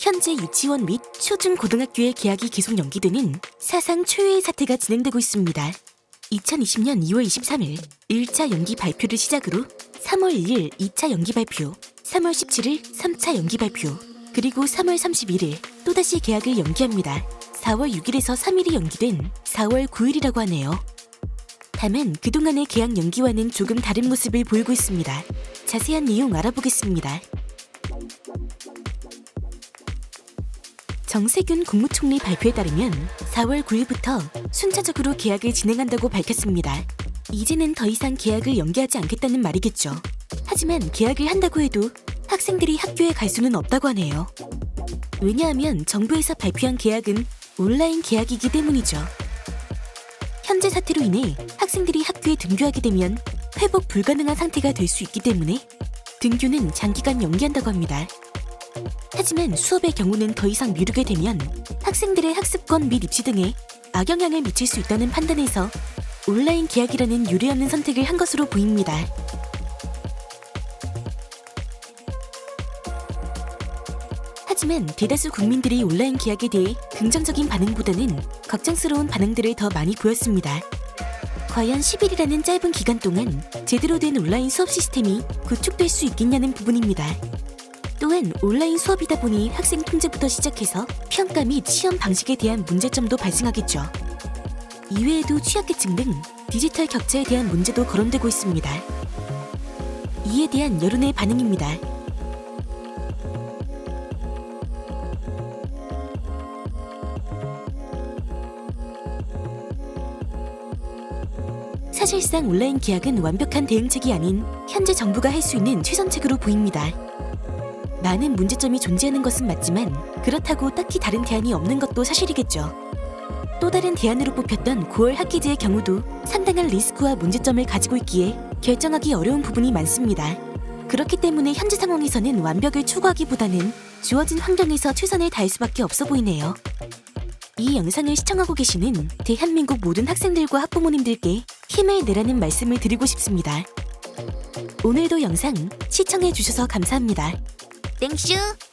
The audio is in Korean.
현재 유치원 및 초중고등학교의 개학이 계속 연기되는 사상 초유의 사태가 진행되고 있습니다. 2020년 2월 23일 1차 연기 발표를 시작으로 3월 1일 2차 연기 발표, 3월 17일 3차 연기 발표, 그리고 3월 31일 또다시 개학을 연기합니다. 4월 6일에서 3일이 연기된 4월 9일이라고 하네요. 다만 그동안의 개학 연기와는 조금 다른 모습을 보이고 있습니다. 자세한 내용 알아보겠습니다. 정세균 국무총리 발표에 따르면 4월 9일부터 순차적으로 계약을 진행한다고 밝혔습니다. 이제는 더 이상 계약을 연기하지 않겠다는 말이겠죠. 하지만 계약을 한다고 해도 학생들이 학교에 갈 수는 없다고 하네요. 왜냐하면 정부에서 발표한 계약은 온라인 계약이기 때문이죠. 현재 사태로 인해 학생들이 학교에 등교하게 되면 회복 불가능한 상태가 될 수 있기 때문에 등교는 장기간 연기한다고 합니다. 하지만 수업의 경우는 더 이상 미루게 되면 학생들의 학습권 및 입시 등에 악영향을 미칠 수 있다는 판단에서 온라인 계약이라는 유례 없는 선택을 한 것으로 보입니다. 하지만 대다수 국민들이 온라인 계약에 대해 긍정적인 반응보다는 걱정스러운 반응들을 더 많이 보였습니다. 과연 10일이라는 짧은 기간 동안 제대로 된 온라인 수업 시스템이 구축될 수 있겠냐는 부분입니다. 또한 온라인 수업이다 보니 학생 통제부터 시작해서 평가 및 시험 방식에 대한 문제점도 발생하겠죠. 이외에도 취약계층 등 디지털 격차에 대한 문제도 거론되고 있습니다. 이에 대한 여론의 반응입니다. 사실상 온라인 계약은 완벽한 대응책이 아닌 현재 정부가 할 수 있는 최선책으로 보입니다. 많은 문제점이 존재하는 것은 맞지만 그렇다고 딱히 다른 대안이 없는 것도 사실이겠죠. 또 다른 대안으로 뽑혔던 9월 학기제의 경우도 상당한 리스크와 문제점을 가지고 있기에 결정하기 어려운 부분이 많습니다. 그렇기 때문에 현재 상황에서는 완벽을 추구하기보다는 주어진 환경에서 최선을 다할 수밖에 없어 보이네요. 이 영상을 시청하고 계시는 대한민국 모든 학생들과 학부모님들께 힘을 내라는 말씀을 드리고 싶습니다. 오늘도 영상 시청해 주셔서 감사합니다. Thanks, you.